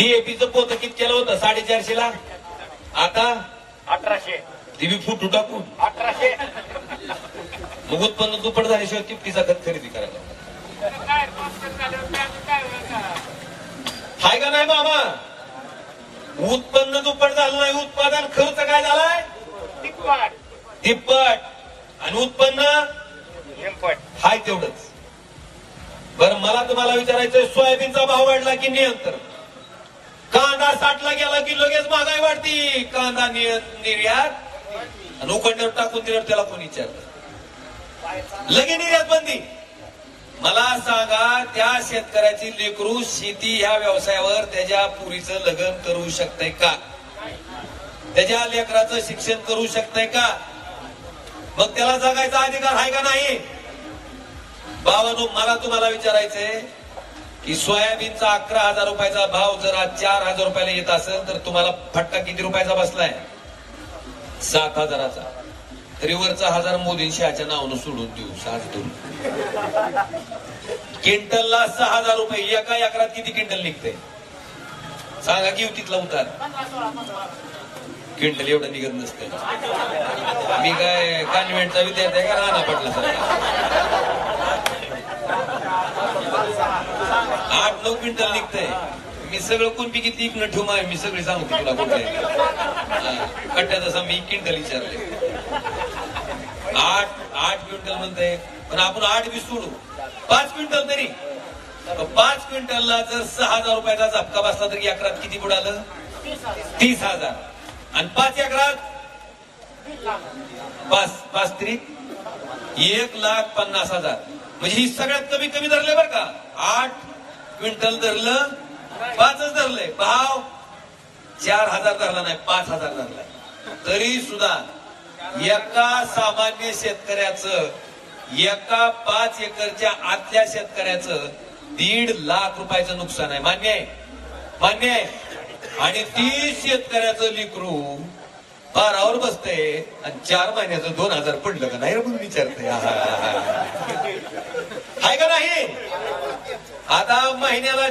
डीएपीचं पोत किती केलं होतं? साडेचारशे ला आता? अठराशे. टीव्ही फुटू टाकून अठराशे. मग उत्पन्न दुप्पट झाल्याशिवाय किमतीचा खत खरेदी करायला? हाय का नाही मामा? उत्पन्न दुप्पट झालं नाही उत्पादन खर्च काय झालाय? तिप्पट. तिप्पट. आणि उत्पन्न? हाय तेवढंच. बरं मला तुम्हाला विचारायचं सोयाबीनचा भाव वाढला की नियंत्रण? कांदा साठला गेला की लगेच महागाई वाढती. कांदा निर्यात. आणि टाकून दिल्यावर त्याला कोण विचारलं लगे निर्यात बंदी. मला सांगा त्या शेतकऱ्याची लेकरू शेती ह्या व्यवसायावर त्याच्या पुरीचं लग्न करू शकतय का? त्याच्या लेकराचं शिक्षण करू शकतय का? मग त्याला जगायचा अधिकार आहे का नाही? बाबानो मला तुम्हाला विचारायचंय की सोयाबीनचा अकरा हजार रुपयाचा भाव जर आज चार हजार रुपयाला येत असेल तर तुम्हाला फटका किती रुपयाचा बसलाय? सात हजाराचा. त्रिवरचा हजार मोदींशी याच्या नावानं सोडून देऊ सात दोन क्विंटलला सहा हजार रुपये एका एकरात किती क्विंटल निघते सांगा की तिथला उतार. क्विंटल एवढं निघत नसतं मी काय कॉन्व्हेंटचा विद्यार्थी आहे का? राहणा पटला सर आठ नऊ क्विंटल निघतंय. मी सगळं कोणती किती इकणं ठेवून आहे मी सगळी सांगतो तुला कुठे कट्ट्यात असा मी क्विंटल विचारले आठ आठ क्विंटल म्हणते पण आपण आठ बी सोडू. पाच क्विंटल तरी. पाच क्विंटलला जर सहा हजार रुपयाचा झपका बसला तरी अकरात किती बुडालं तीस हजार. आणि पाच एकरात? पाच पाच तरी. एक लाख पन्नास हजार. म्हणजे ही सगळ्यात कमी कमी धरले बरं का. आठ क्विंटल धरलं पाचच धरलंय. भाव चार हजार धरला नाही पाच हजार धरलाय. तरी सुद्धा एका सामान्य शेतकऱ्याचं एका पाच एकरच्या आतल्या शेतकऱ्याचं दीड लाख रुपयाचं नुकसान आहे. मान्य आहे? मान्य आहे? आणि ती शेतकऱ्याचं लिकरू बारावर बसतंय आणि चार महिन्याचं दोन हजार पडलं का नाही रे म्हणून विचारते हाय का नाही? आता महिन्याला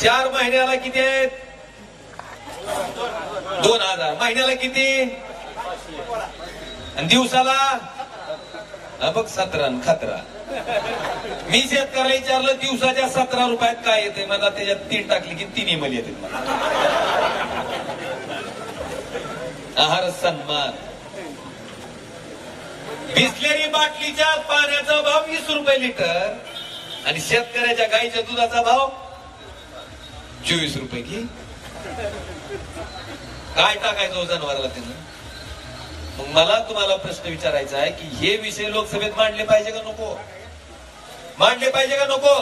चार महिन्याला किती आहेत? दोन हजार. महिन्याला किती? आणि दिवसाला? हा बघ सतरा खतरा. मी शेतकऱ्याला विचारलं दिवसाच्या सतरा रुपयात काय येते मला त्याच्यात तीन टाकली की तीन इमल येते आहार सन्मान. बिसलेरी बाटलीच्या पाण्याचा भाव वीस रुपये लिटर. आणि शेतकऱ्याच्या गाईच्या दुधाचा भाव चोवीस रुपये की? काय टाकायचं हो जनावराला त्यानं? मग मला तुम्हाला प्रश्न विचारायचा आहे की हे विषय लोकसभेत मांडले पाहिजे का नको? मांडले पाहिजे का नको?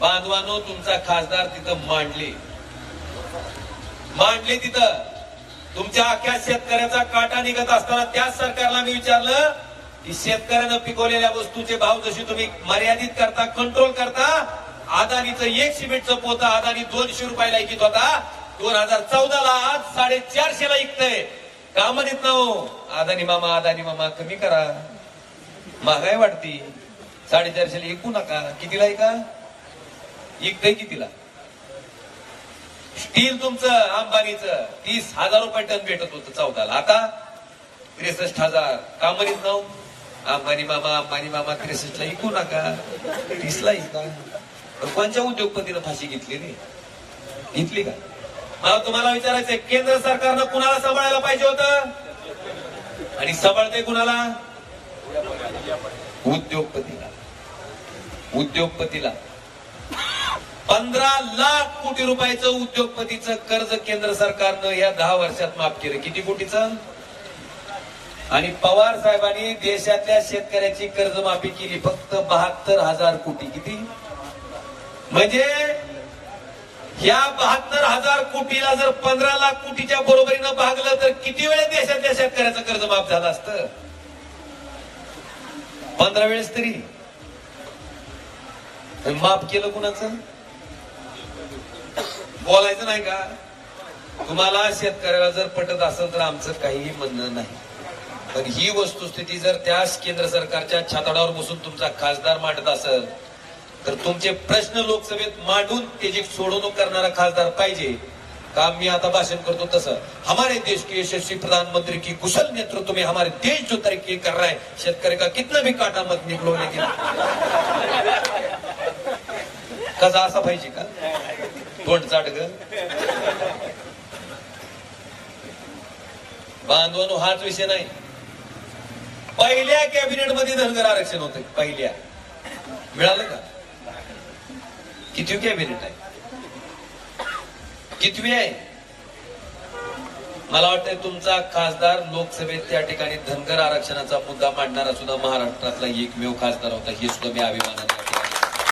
बांधवानो तुमचा खासदार तिथं मांडले. मांडले तिथं. तुमच्या अख्ख्या शेतकऱ्याचा काटा निघत असताना त्याच सरकारला मी विचारलं की शेतकऱ्यानं पिकवलेल्या वस्तूचे भाव जशी तुम्ही मर्यादित करता कंट्रोल करता अदानीचं एक सिमेंटचं पोतं अदानी दोनशे रुपयाला ऐकित होता. दोन हजार चौदाला आज साडेचारशे ला विकतय का म्हणत ना हो अदानी मामा अदानी मामा कमी करा. महागाई वाढती. साडेचारशेला ऐकू नका. कितीला ऐका विकतय कितीला? स्टील तुमचं अंबानीचं. तीस हजार रुपये टन भेटत होतं चौदाला. आता त्रेसष्ट हजार. का म्हणत नाव. अंबानी मामा अंबानी मामा त्रेसष्ट ला ऐकू नका. तीस ला ऐका पण उद्योगपतीनं फाशी घेतली रे. घेतली का? मला तुम्हाला विचारायचंय केंद्र सरकारनं कुणाला सांभाळायला पाहिजे होत? आणि सांभाळते कुणाला? उद्योगपतीला. उद्योगपतीला. पंधरा लाख कोटी रुपयाचं उद्योगपतीचं कर्ज केंद्र सरकारनं या दहा वर्षात माफ केलं. किती कोटीचं? आणि पवार साहेबांनी देशातल्या शेतकऱ्याची कर्जमाफी केली. फक्त बहात्तर हजार कोटी. किती? म्हणजे या बहात्तर हजार कोटीला जर पंधरा लाख कोटीच्या बरोबरीनं भागलं तर किती वेळा देशातल्या शेतकऱ्याचं कर्ज माफ झालं असतं? पंधरा वेळेस तरी. माफ केलं कुणाचं? बोलायचं नाही का? तुम्हाला शेतकऱ्याला जर पटत असेल तर आमचं काहीही म्हणणं नाही. पण ही वस्तुस्थिती जर त्याच केंद्र सरकारच्या छाताडावर बसून तुमचा खासदार मांडत असेल तर तुमचे प्रश्न लोकसभेत मांडून त्याची सोडवणूक करणारा खासदार पाहिजे काम मी आता भाषण करतो तसं? हमारे देश के यशस्वी प्रधानमंत्री की कुशल नेतृत्व में हमारे देश जो तरक्की कर रहा है शेतकरी का कितना भी काटा मत निकलो लेकिन कसा असा पाहिजे का? तोंड चाट ग बांधवानो हाच विषय नाही. पहिल्या कॅबिनेटमध्ये धनगर आरक्षण होत. पहिल्या. मिळालं का? किती कॅबिनेट आहे? कितवी आहे? मला वाटतंय तुमचा खासदार लोकसभेत त्या ठिकाणी धनगर आरक्षणाचा मुद्दा मांडणारा सुद्धा महाराष्ट्रातला एकमेव खासदार होता हे सुद्धा मी अभिमानाने